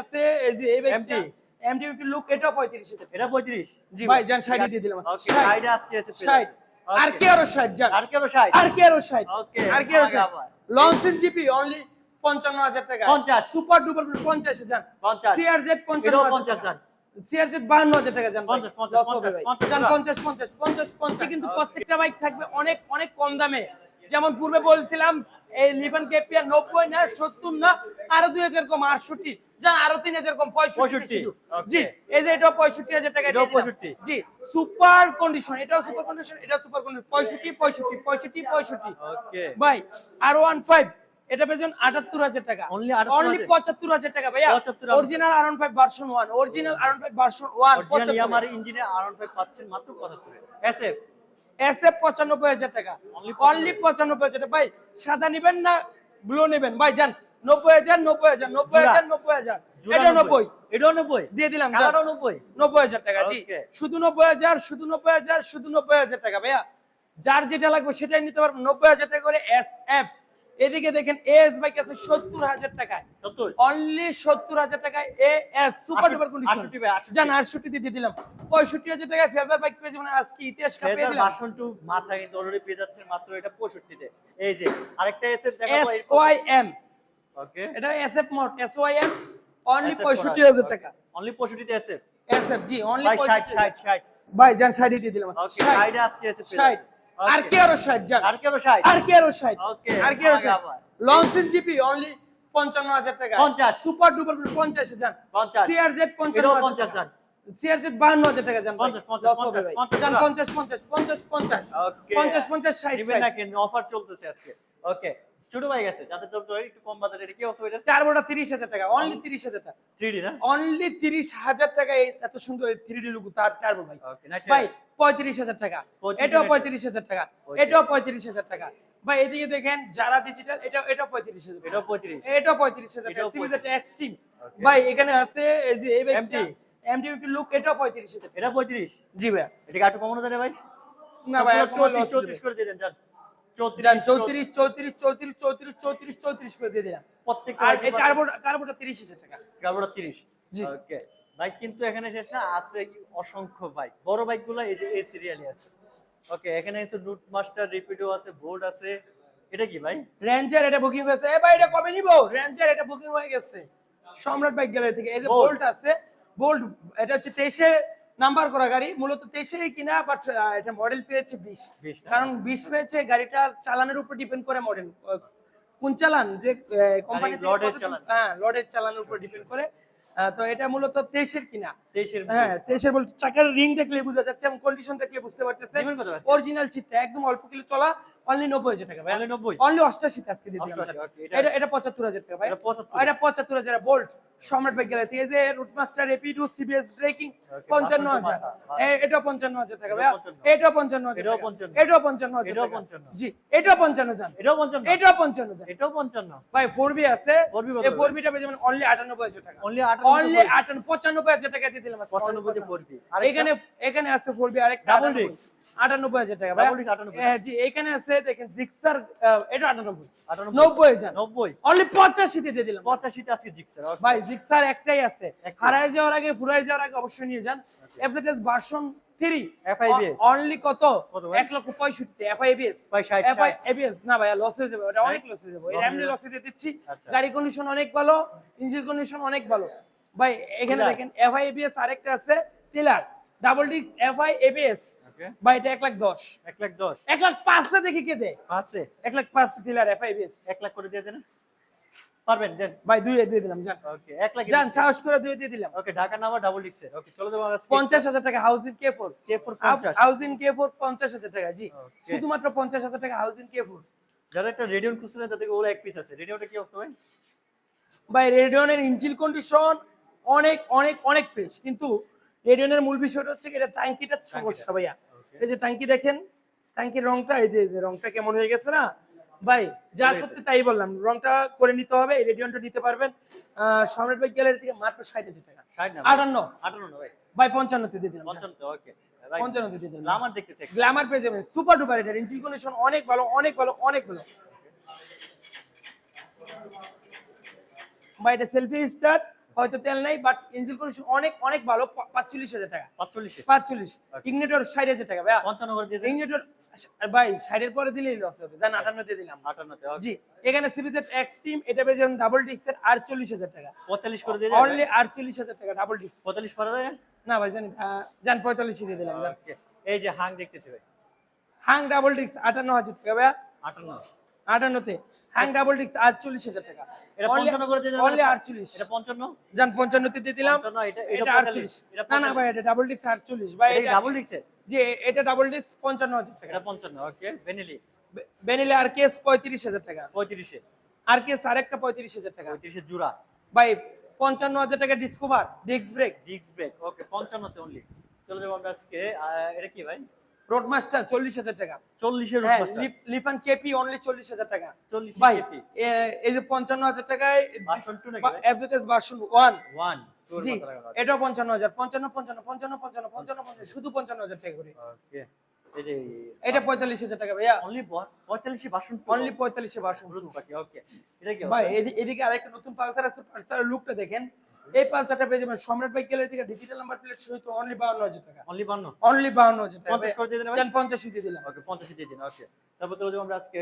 আছে এই যে এই এমটি লুক পঁয়ত্রিশ হাজার এটা 35 জি ভাই জান দিয়ে দিলাম। আজকে এসে ষাট। আর কে আরও ষাট জান আর কেন 60 আর কে আরও ষাট? ওকে আর কে আরও জিপি অনলি পঞ্চান্ন হাজার টাকা। 50 সুপার ডুপার পঞ্চাশ হাজার 50 সিআরজেড এটাও 50 জান সিআরজেড বাহান্ন হাজার টাকা জান 50, 50, লস হবে ভাই। 50, জান পঞ্চাশ পঞ্চাশ পঞ্চাশ পঞ্চাশ। কিন্তু প্রত্যেকটা বাইক থাকবে অনেক অনেক কম দামে। যেমন পূর্বে বলছিলাম এই লিভান কেপিয়ার নব্বই না সত্তর না আরও দুই হাজার কম আটষট্টি। জান আরও তিন হাজার কম পঁয়ষট্টি জি এই যে এটাও পঁয়ষট্টি হাজার টাকা এটাও দিয়ে দিলাম। 65 জি সুপার কন্ডিশন এটাও সুপার কন্ডিশন এটাও সুপার কন্ডিশন পঁয়ষট্টি পঁয়ষট্টি পঁয়ষট্টি পঁয়ষট্টি। ভাই আর ওয়ান ফাইভ এটা পেয়েছেন আটাত্তর হাজার টাকা। Only 78,000 অনলি পঁচাত্তর হাজার টাকা ভাইয়া। Original R five version one original R five version one ইয়ামার ইঞ্জিনে আরন ফাইভ পাচ্ছেন মাত্র 75 এসএফ এস এফ পঁচানব্বই হাজার টাকা। অনলি পঁচানব্বই হাজার টাকা। ভাই সাদা নিবেন না ব্লু নেবেন? ভাই যান নব্বই হাজার নব্বই হাজার নব্বই হাজার নব্বই হাজার। এটা নব্বই। এটাও 90 দিয়ে দিলাম কালারও 90 নব্বই? হাজার টাকা জি। শুধু নব্বই হাজার শুধু নব্বই হাজার শুধু নব্বই হাজার টাকা ভাইয়া। যার যেটা লাগবে সেটাই নিতে পারবেন। নব্বই হাজার টাকা করে এস এফ এদিকে দেখেন এস বাইক আছে সত্তর হাজার টাকায়। অনলি সত্তর হাজার টাকায় A S super duper condition 68 ভাই, 68 জান আটষট্টি দিয়ে দিলাম। পঁয়ষট্টি হাজার টাকায় ফেজার বাইক পেয়েছে মানে আজকে ইতিহাস কাঁপিয়ে ফেজার ভার্সন 2 মাথা কিন্তু অলরেডি পেয়ে যাচ্ছেন মাত্র এটা 65 তে এই যে আরেকটা এস ওয়াই এম ওকে এটা S F mode S Y M only SF পঁয়ষট্টি করা হাজার আছে। টাকা। অনলি 65 তে এসএফ এস জি অনলি ভাই 60 60 60 ভাই জান ষাট দিয়ে দিলাম ওকে সাইডে আজকে এসএফ ষাট। আর কে আরও ষাট জান? আর কেন 60 আর কে আরও ষাট? Okay, আর কে আরও ষাট? আবার। লঞ্চেন জিপি অনলি পঞ্চান্ন হাজার টাকা। 50 সুপার ডুপার পঞ্চাশ হাজার 50 সিআরজেড এটাও পঞ্চান্ন 50 জান। সিআরজেড বাহান্ন হাজার টাকা জান ভাই। 50, 50, লস হবে ভাই। 50, জান পঞ্চাশ পঞ্চাশ পঞ্চাশ পঞ্চাশ ওকে পঞ্চাশ পঞ্চাশ ষাট নিবেন না কেন অফার চলতেছে আজকে। ওকে ছোট ভাই গেছে যাদের জন্য একটু কম বাজারে। এটা কি অফার এটা টার্বোটা তিরিশ হাজার টাকা অনলি তিরিশ হাজার টাকা। 3D না? অনলি তিরিশ হাজার টাকা এই এত সুন্দর থ্রি ডি লুক তার টার্বো ভাই। ভাই পঁয়ত্রিশ হাজার টাকা। এটাও হাজার পঁয়ত্রিশ হাজার টাকা। এটাও পঁয়ত্রিশ হাজার টাকা। ভাই এদিকে দেখেন যারা ডিজিটাল এটা পঁয়ত্রিশ হাজার এটাও 35 এটাও পঁয়ত্রিশ হাজার টাকা। এটাও সিমিজারটা এক্সট্রিম ভাই এখানে আছে এই যে এই এমটি এমটি লুক এটাও পঁয়ত্রিশ হাজার টাকা। এটা 35 জি ভাই এটা একটু কমানো না ভাই? না ভাই পুরো 34 34 করে দিয়ে দেন চৌত্রিশ চৌত্রিশ চৌত্রিশ। চৌত্রিশ চৌত্রিশ চৌত্রিশ করে দিয়ে দিলাম। প্রত্যেকটা আর এই টার্বোটা টার্বোটা তিরিশ হাজার টাকা। কার্বোটা 30 ওকে বাইক কিন্তু এখানে শেষ না আছে অসংখ্য বাইক বড় বাইকগুলো এই যে এই সিরিয়ালে আছে। ওকে এখানে আছে রুট মাস্টার রিপিডো আছে বোর্ড আছে। এটা কি ভাই? রেঞ্জার এটা বুকিং হয়েছে এ ভাই এটা কবে নিব? রেঞ্জার এটা বুকিং হয়ে গেছে। সম্রাট বাইক গ্যালারি থেকে। এই যে Bolt। আছে বোল্ট এটা হচ্ছে তেইশে নাম্বার করা গাড়ি মূলত তেইশেরই কিনা বাট এটা মডেল পেয়েছে বিশ। 20 না? কারণ বিশ পেয়েছে গাড়িটা চালানের উপর ডিপেন্ড করে মডেল কোন চালান? যে কোম্পানি। হ্যাঁ লডের চালানের উপর ডিপেন্ড করে। তো এটা মূলত তেইশের কিনা। 23 এর হ্যাঁ তেইশের বলতে চাকার রিং দেখলে বোঝা যাচ্ছে এবং কন্ডিশন দেখলে বুঝতে পারতেছে। অরিজিনাল সিটটা একদম অল্প কিলো চলা। অনলি নব্বই হাজার টাকা ভাই। Only 90? অনলি অষ্টাশি আজকে দিয়ে দিলাম 88, okay, এটা- এটা এটা পঁচাত্তর হাজার টাকা ভাই। এটা 75 পঁচাত্তর হাজার বোল্ট সম্রাট বাইক গেলে এই যে route master rapido CBS braking Okay, পঞ্চান্ন বাসন্তী হাজার। মাথা, পঞ্চান্ন হাজার টাকা ভাই এটাও 55 এটাও পঞ্চান্ন হাজার এটাও টাকা। 55 এটাও পঞ্চান্ন হাজার এটাও টাকা। 55 জি পঞ্চান্ন হাজার। এটাও 55 এটাও পঞ্চান্ন হাজার। এটাও 55 ভাই ফোর বি আছে। 4B এই ভাই? ফোর বিটা পেয়ে যাবেন অনলি আটানব্বই হাজার টাকা। অনলি 98 অনলি আটান্ন পঁচানব্বই হাজার টাকা দিয়ে দিলাম আজকে। 95 তে 4B এখানে এখানে আছে ফোর বি আরেকটা Double আটানব্বই। আটানব্বই হাজার টাকা ভাই। Double disc 98 হ্যাঁ জি এখানে আছে দেখেন জিক্সার এটা আটানব্বই। নব্বই হাজার। 90 অনলি পঁচাশিতে দিয়ে দিলাম। 85 আজকে জিক্সার ভাই জিক্সার একটাই আছে। হারায় যাওয়ার আগে ফুরাই যাওয়ার আগে অবশ্যই নিয়ে যান। এফজেডএস ভার্সন 3 FIBS অনলি কত? এক লক্ষ পঁয়ষট্টি এফআইবিএস ভাই 60 60 এফআইবিএস না ভাই লস হয়ে যাবে ওটা অনেক লস হয়ে যাবে। এমনি। লস দিয়ে দিচ্ছি। আচ্ছা। গাড়ি কন্ডিশন অনেক ভালো ইঞ্জিন কন্ডিশন অনেক ভালো। ভাই এখানে। দেখেন এফআইবিএস আরেকটা আছে টিলার ডাবল ডিস্ক এফআইএবিএস ভাই এটা এক লাখ দশ। 1 লাখ 10 এক লাখ পাঁচটা দেখি কে দেয়? আছে এক লাখ পাঁচ টিলার এফআইবিএস 1 লাখ করে দিয়ে দেন। পারবেন দেন। ভাই দুই দিয়ে দিলাম যান। ওকে 1 লাখ যান সাহস করে দুই দিয়ে দিলাম। ওকে ঢাকা নাম্বার ডাবল ডিক্সের ওকে চলে যাব আমরা পঞ্চাশ হাজার টাকা housing K four K4 50 housing K four পঞ্চাশ হাজার টাকা জি। শুধুমাত্র পঞ্চাশ হাজার টাকা হাউজিং কে ফোর যারা একটা রেডিয়ন খুঁজছেন তাদেরকে ওরা এক পিস আছে। রেডিয়নটা কি অবস্থা ভাই? ভাই রেডিয়নের ইঞ্জিন কন্ডিশন অনেক অনেক অনেক ফ্রেশ কিন্তু রেডিয়নের মূল বিষয়টা হচ্ছে কি এটা ট্যাঙ্কিটার সমস্যা ভাইয়া. এই যে ট্যাঙ্কি দেখেন ট্যাঙ্কির রংটা এই যে রংটা কেমন হয়ে গেছে না? ভাই যা সত্যি তাই বললাম। রংটা করে নিতে হবে এই রেডিয়নটা নিতে পারবেন। সম্রাট বাইক গ্যালারি থেকে মাত্র ষাট হাজার টাকা। 60 না আটান্ন। 58 ভাই? ভাই পঞ্চান্নতে দিয়ে দিলাম 55 ওকে। ভাই পঞ্চান্নতে দিয়ে দিলাম। গ্লামার দেখতেছে গ্ল্যামার পেয়ে যাবেন। সুপার ডুপার এটার ইঞ্জিন কন্ডিশন অনেক ভালো অনেক ভালো অনেক ভালো। ভাই এটা সেলফি স্টার্ট হয়তো তেল নাই বাট ইঞ্জিন কন্ডিশন অনেক অনেক ভালো পাঁচচল্লিশ হাজার টাকা। পাঁচচল্লিশে? পাঁচচল্লিশ। ইগনেটর ষাট হাজার টাকা ভাইয়া। পঞ্চান্ন করে দিয়ে ইগনেটর ভাই ষাটের পরে দিলেই লস হবে। জান আটান্নতে দিলাম। আটান্নতে জি এখানে সিরিজের এক্সট্রিম এটা পেয়ে যাবেন ডাবল ডিস্কের আটচল্লিশ হাজার টাকা। পঁয়তাল্লিশ করে দিয়ে অনলি আটচল্লিশ হাজার টাকা ডাবল ডিস্ক পঁয়তাল্লিশ করে দেন না ভাই জানি জান পঁয়তাল্লিশে দিয়ে দিলাম এই যে হাং দেখতেছি ভাই। হাং ডাবল ডিস্ক আটান্ন হাজার টাকা ভাইয়া। আটান্ন। আটান্নতে। হাং ডাবল ডিস্ক আটচল্লিশ হাজার টাকা। এটা পঞ্চান্ন করে দিয়ে দেন অনলি আটচল্লিশ। এটা পঞ্চান্ন? জান পঞ্চান্নতে দিয়ে দিলাম। পঞ্চান্ন, এটা এটা এটা পঁয়তাল্লিশ আটচল্লিশ। এটা না না ভাই এটা ডাবল ডিস্ক আটচল্লিশ। ভাই এটা এটা ডাবল ডিক্সের যে এটা ডাবল ডিস্ক পঞ্চান্ন হাজার টাকা। এটা ওকে আর কেস আর কেস আরেকটা পঁয়ত্রিশ হাজার টাকা। পঁয়ত্রিশে জুরা ভাই পঞ্চান্ন হাজার টাকা ডিসকভার ডিস্ক ব্রেক ডিক্স ব্রেক ওকে পঞ্চান্নতে অনলি চলে যাব আমরা আজকে এটা কি ভাই? চল্লিশ হাজার টাকা। চল্লিশের লিফান কেপি অনলি চল্লিশ হাজার টাকা। চল্লিশে কেপি এই যে পঞ্চান্ন হাজার টাকায় ভার্সন ওয়ান ওয়ান জি এটাও পঞ্চান্ন হাজার পঞ্চান্ন পঞ্চান্ন পঞ্চান্ন পঞ্চান্ন পঞ্চান্ন পঞ্চান্ন শুধু পঞ্চান্ন হাজার টাকা করে। এটা পঁয়তাল্লিশ হাজার টাকা ভাইয়া। অনলি পঁয়তাল্লিশে বাসন অনলি পঁয়তাল্লিশে বাকি ওকে এটা কি ভাই এদিকে আরেকটা নতুন পালসার আছে পালসারের লুকটা দেখেন। এই পালসারটা পেয়ে যাবেন সম্রাট বাইক গ্যালারি থেকে ডিজিটাল নাম্বার প্লেট সহিত অনলি বাউন্ন হাজার টাকা। অনলি বান্ন অনলি বাউন্ন হাজার টাকা। পঞ্চাশ করে দিয়ে ভাই দেন পঞ্চাশ দিয়ে দিলাম। ওকে পঞ্চাশে দিয়ে দিন ওকে। তারপর যাব আমরা আজকে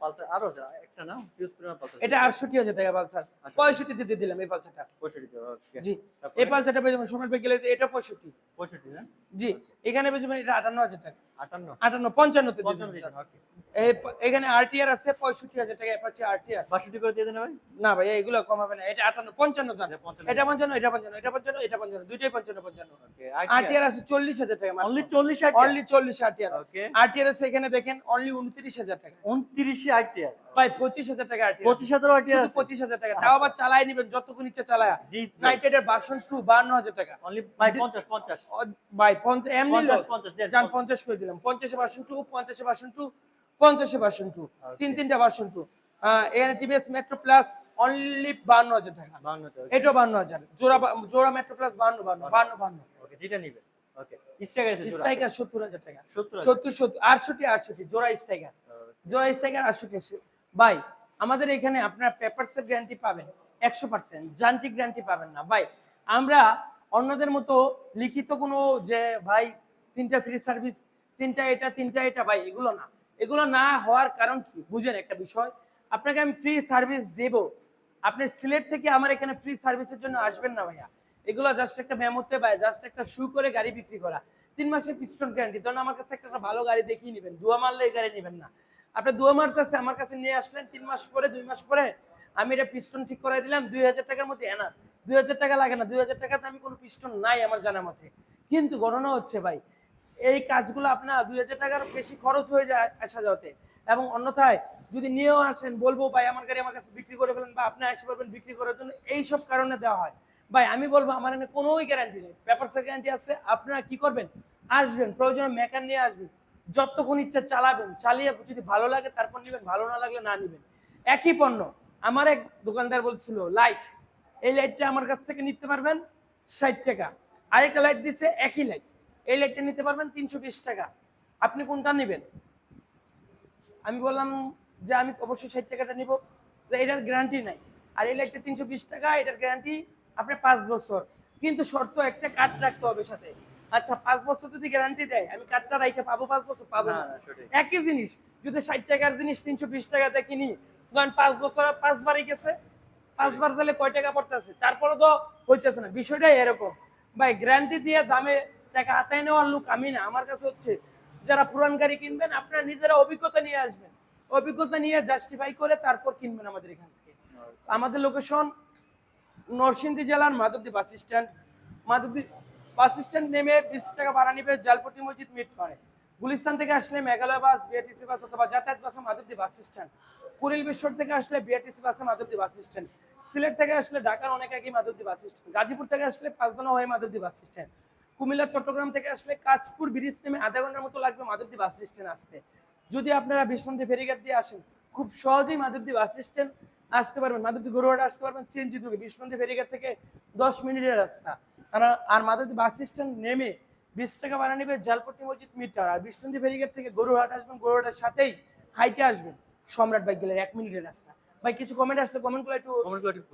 পালসার আরও আছে একটা না হিউজ পরিমাণ পালসার। এটা আটষট্টি হাজার টাকা পালসার। আটষট্টি। পঁয়ষট্টি দিয়ে দিলাম এই পালসারটা। পঁয়ষট্টি ওকে। জি। এই পালসারটা পেয়ে যাবেন সম্রাট বাইক গ্যালারি এটা পঁয়ষট্টি। পঁয়ষট্টি না জি। এখানে পেয়ে যাবেন এটা আটান্ন হাজার টাকা। আটান্ন। আটান্ন পঞ্চান্নতে দিয়ে পঞ্চান্ন দিয়ে দিলাম ওকে। এখানে আরটিআর আছে পঁয়ষট্টি হাজার টাকা অ্যাপাচি আরটিআর বাষট্টি করে দিয়ে দেন ভাই। না ভাই এগুলো কমাবে না এটা আটান্ন পঞ্চান্ন জান। এটা পঞ্চান্ন। এটা পঞ্চান্ন এটা পঞ্চান্ন এটা পঞ্চান্ন দুইটাই পঞ্চান্ন পঞ্চান্ন। আরটিআর আছে চল্লিশ হাজার টাকা অনলি চল্লিশ অনলি চল্লিশ আরটিআর আরটিআর আছে এখানে দেখেন অনলি উনত্রিশ হাজার টাকা। উনত্রিশে আইটিআর ভাই পঁচিশ হাজার টাকা আরটিআর পঁচিশ হাজার আইটিআর আছে? পঁচিশ হাজার টাকা। তাও আবার চালাই নিবেন যতক্ষণ ইচ্ছা চালায়া। নাইটেডের বাসন টু বান্ন হাজার টাকা। অনলি ভাই পঞ্চাশ পঞ্চাশ। ভাই পঞ্চাশ এমনি পঞ্চাশ। পঞ্চাশ করে দিলাম। পঞ্চাশে বাসন টু পঞ্চাশে বাসন টু পঞ্চাশে বাসন টু তিন তিনটা বাসন টু এখানে টিভিএস মেট্রো প্লাস অনলি বান্ন হাজার টাকা। এটাও বান্ন হাজার। জোড়া জোড়া মেট্রো প্লাস বান্ন বান্ন বান্ন। বান্ন যেটা নিবে। স্ট্রাইকার আছে জোড়া। স্ট্রাইকার সত্তর হাজার টাকা। সত্তর সত্তর সত্তর আটষট্টি আটষট্টি জোড়া স্ট্রাইকার জোড়া স্ট্রাইকার আটষট্টি আটষট্টি। ভাই আমাদের এখানে আপনার পেপারসের গ্যারান্টি পাবেন। একশো পার্সেন্ট যান্ত্রিক গ্যারান্টি পাবেন না। ভাই আমরা অন্যদের মতো লিখিত কোনো যে ভাই তিনটা ফ্রি সার্ভিস তিনটা এটা তিনটা এটা ভাই এগুলো না। এগুলো না হওয়ার কারণ কি? বুঝেন একটা বিষয়। আপনাকে আমি ফ্রি সার্ভিস দেব। আপনি সিলেট থেকে আমার এখানে ফ্রি সার্ভিসের জন্য আসবেন না ভাইয়া। এগুলো জাস্ট একটা মেমোতে ভাই জাস্ট একটা শু করে গাড়ি বিক্রি করা। তিন মাসের পিস্টন গ্যারান্টি ধরুন আমার কাছে একটা ভালো গাড়ি দেখিয়ে নেবেন, দুয়া মারলে এই গাড়ি নেবেন না। আপনি দুয়া মারতেছে, আমার কাছে নিয়ে আসলেন, তিন মাস পরে, দুই মাস পরে আমি এটা পিস্টন ঠিক করাই দিলাম, দুই হাজার টাকার মধ্যে এনা দুই হাজার টাকা লাগে না, দুই হাজার টাকাতে আমি কোনো পিস্টন নাই আমার জানা মতে। কিন্তু গণনা হচ্ছে ভাই এই কাজগুলো আপনার দুই হাজার টাকার বেশি খরচ হয়ে যায় আসা যাওয়াতে। এবং অন্যথায় যদি নিয়েও আসেন, বলব, ভাই, আমার গাড়ি আমার কাছে বিক্রি করে ফেলেন বা আপনি আসতে পারবেন বিক্রি করার জন্য। এই সব কারণে দেওয়া হয়। ভাই, আমি বলব, আমার এখানে কোনোই গ্যারান্টি নেই। পেপারসের গ্যারান্টি আছে। আপনারা কি করবেন? আসবেন, প্রয়োজনে মেকার নিয়ে আসবেন। যতক্ষণ ইচ্ছা চালাবেন, চালিয়ে যদি ভালো লাগে তারপর নেবেন, ভালো না লাগলে না নেবেন। একই পণ্য। আমার এক দোকানদার বলছিল লাইট এই লাইটটা আমার কাছ থেকে নিতে পারবেন ষাট টাকা। আরেকটা লাইট দিচ্ছে একই লাইট এই লাইটটা নিতে পারবেন তিনশো বিশ টাকা। আপনি কোনটা নেবেন? আমি বললাম যে আমি অবশ্যই ষাট টাকাটা নিব। এটার গ্যারান্টি নাই। আর এই লাইটটা তিনশো বিশ টাকা এটার গ্যারান্টি আপনি পাঁচ বছর। কিন্তু শর্ত একটা কার্ড রাখতে হবে সাথে। আচ্ছা পাঁচ বছর যদি গ্যারান্টি দেয় আমি কার্ডটা রাইখে পাবো পাঁচ বছর পাবো না। একই জিনিস যদি ষাট টাকার জিনিস তিনশো বিশ টাকাতে কিনি ধরেন পাঁচ বছর পাঁচবারই গেছে। পাঁচবার গেলে কয় টাকা পড়তেছে? তারপরে তো হইতেছে না। বিষয়টাই এরকম। ভাই গ্যারান্টি দিয়ে দামে টাকা হাতায় নেওয়ার লোক আমি না। আমার কাছে হচ্ছে, যারা পুরান গাড়ি কিনবেন, আপনারা নিজেরা অভিজ্ঞতা নিয়ে আসবেন। অভিজ্ঞতা নিয়ে জাস্টিফাই করে তারপর কিনবেন আমাদের এখান থেকে। আমাদের লোকেশন নরসিংদী জেলার Madhabdi bus stand Madhabdi bus stand নেমে বিশ টাকা ভাড়া নিবে জালপট্টি মসজিদ মিট করে গুলিস্তান থেকে আসলে মেঘালয় বাস বিআরটিসি বাস অথবা যাতায়াত বাসে মাধবদী বাস স্ট্যান্ড কুড়িল বিশ্বর থেকে আসলে বিআরটিসি বাসে মাধবদী বাস স্ট্যান্ড সিলেট থেকে আসলে ঢাকার অনেক আগে মাধবদী বাস স্ট্যান্ড গাজীপুর থেকে আসলে পাঁচদানা হয়ে মাধবদী বাস স্ট্যান্ড কুমিল্লা, চট্টগ্রাম থেকে আসলে কাজপুর ব্রিজ নেমে আধা ঘণ্টার মতো লাগবে মাধবদী বাস স্ট্যান্ড আসতে। যদি আপনারা বিষ্ণন্দী ফেরিঘাট দিয়ে আসেন, খুব সহজেই মাধবদী বাস স্ট্যান্ড আসতে পারবেন। মাধবদী গরুহাট আসতে পারবেন সিএনজি যুগে বিষ্ণন্দী ফেরিঘাট থেকে দশ মিনিটের রাস্তা। আর আর মাধবদী বাস স্ট্যান্ড নেমে বিশ টাকা ভাড়া নেবে জালপট্টি মসজিদ মিটার। আর বিষ্ণন্দী ফেরিঘাট থেকে গরুহাট আসবেন গরুহাটের সাথেই হাইটে আসবেন। সম্রাট বাইক গেলে এক মিনিটের রাস্তা। ভাই, কিছু কমেন্ট আসলে কমেন্ট করে একটু কমেন্ট করে একটু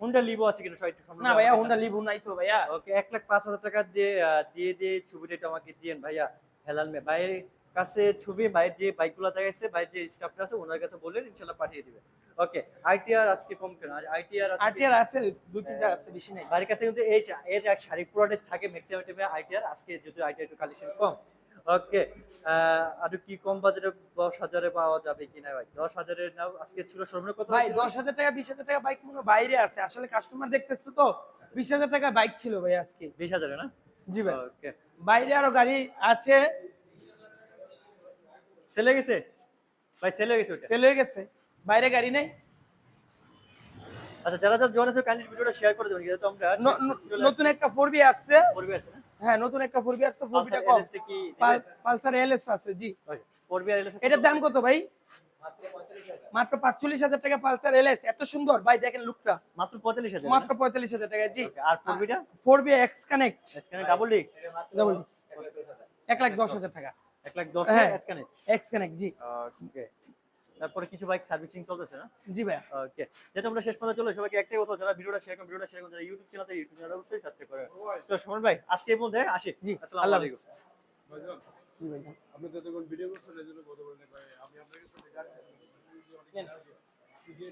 হুন্ডা লিভো আছে কিনা সবাই না ভাইয়া হুন্ডা লিবু নাই তো ভাইয়া। ওকে এক লাখ পাঁচ হাজার টাকা দিয়ে দিয়ে দিয়ে ছবিটা আমাকে দিয়েন ভাইয়া হেলাল মে। ভাইয়ের কাছে ছবি ভাইয়ের যে বাইকগুলো দেখাইছে ভাইয়ের যে স্টাফটা আছে ওনার কাছে ইনশাল্লাহ পাঠিয়ে দিবে। ওকে আইটিআর আজকে কম কেন? আইটিআর আরটিআর আছে দুই তিনটা আছে বেশি নাই। বাড়ির কাছে কিন্তু এই এর এক শাড়ি পুরাটে থাকে ম্যাক্সিমাম টাইমে আইটিআর আজকে যেহেতু আইটিআর একটু কালেকশন কম ওকে আর কি কম বাজারে দশ হাজারে পাওয়া যাবে কিনা ভাই? দশ হাজারের নাও আজকে ছিল সর্বনিম্ন কত ভাই দশ হাজার টাকা বিশ হাজার টাকা বাইক মনে বাইরে আছে। আসলে কাস্টমার দেখতেছো তো? বিশ হাজার টাকা বাইক ছিল ভাই আজকে। বিশ হাজারে না? জি ভাই। ওকে। বাইরে আরও গাড়ি আছে। সেলে গেছে? ভাই সেলে গেছে ওটা? সেল গেছে। বাইরে গাড়ি নেই। আচ্ছা যারা যারা জয়েন আছে কাইন্ডলি ভিডিওটা শেয়ার করে দেবেন যেহেতু আমরা নতুন একটা ফোর বি আসছে। করবে আছে না? হ্যাঁ নতুন একটা ফোর বি আসছে ফোর বিটা পালসার কম। পালসার এলএস আছে জি। করবে আর LS এটার দাম কত ভাই? মাত্র পাঁচচল্লিশ হাজার টাকা পালসার এলএস এত সুন্দর। ভাই দেখেন লুকটা মাত্র 45000 মাত্র পঁয়তাল্লিশ হাজার টাকা জি। আর করবিটা four B X connect double ডিক্স ডাবল এক লাখ দশ হাজার টাকা। 1 লাখ 10 হ্যাঁ। এখানে এক্স কানেক্ট জি। ওকে তারপরে কিছু বাইক সার্ভিসিং চলতেছে না? জি ভাই ওকে যেহেতু আমরা শেষ পর্যন্ত চলে সবাইকে একটাই কথা যারা ভিডিওটা শেয়ার করেন ভিডিওটা শেয়ার করেন যারা ইউটিউব চ্যানেলে ইউটিউব চ্যানেল অবশ্যই সাবস্ক্রাইব করেন তো সুমন ভাই আজকে এই পর্যন্ত আসি। জি আসসালামু আলাইকুম। ভাই আপনি তো ভিডিও করছেন এর জন্য কথা বলেন ভাই। আমি আপনাকে সাথে